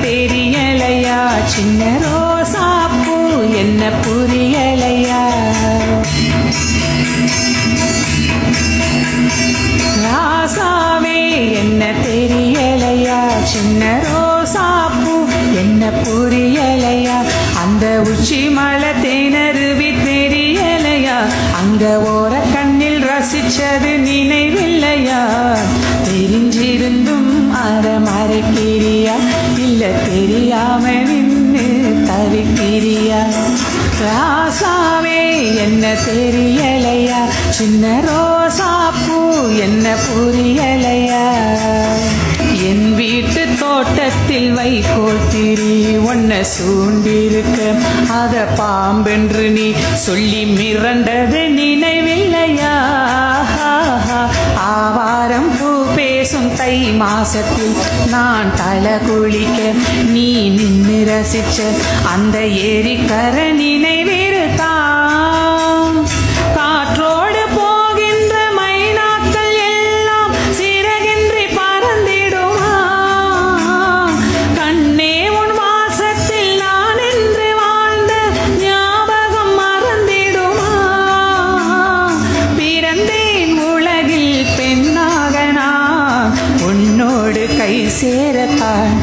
தெரியலையா சின்ன ரோசாப்பூ என்ன புரியலையா? ராசாவே என்ன தெரியலையா? சின்ன ரோசாப்பூ என்ன புரியலையா? அந்த உச்சி மலை தேனருவி தெரியலையா அங்க ஓர கண்ணில் ரசிச்சது நினைவில்லையா? ரோசாவே என்ன தெரியலையா? சின்ன ரோசா பூ என்ன புரியலையா? என் வீட்டு தோட்டத்தில் வைக்கோல் திரி ஒன்ன சூண்டிருக்க. அத பாம்பென்று நீ சொல்லி மிரண்டது நினைவில்லையா? ஆவாரம் பூ பேசும் தை மாசத்தில் நான் தலை குளிக்க நீ நின்று ரசிச்ச அந்த ஏரிக்கர நினைவே உன்னோடு கை சேரத்தான்.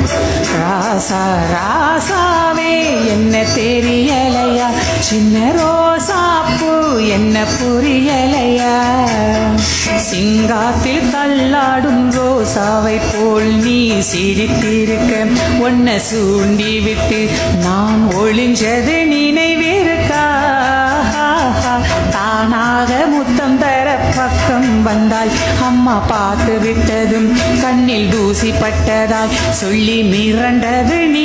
ராசா ராசாவே என்ன தெரியலையா? சின்ன ரோசாப்பூ என்ன புரியலையா? சிங்காத்தில் தள்ளாடும் ரோசாவை போல் நீ சிரித்திருக்க. ஒன்ன சூண்டி விட்டு நான் ஒளிஞ்சது நினைவிருக்கா? தானாக முத்தம் தர பக்கம் வந்தாய். அம்மா பார்த்து விட்டதும் கண்ணில் தூசி பட்டதால் சொல்லி மிரண்டது நீ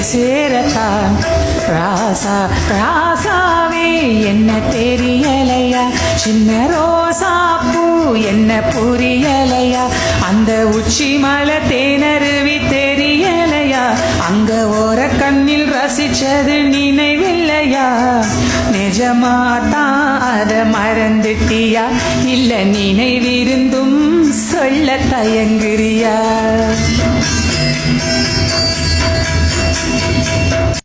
சேரத்தான் ராசா ராசாவே என்ன தெரியலையா? சின்ன ரோசாப்பூ என்ன புரியலையா? அந்த உச்சி மலை தேனருவி தெரியலையா? அங்க ஓர கண்ணில் ரசிச்சது நினைவில்லையா? நிஜமாதான் அதை மறந்துட்டியா? இல்ல நினைவிருந்தும் சொல்ல தயங்குறியா?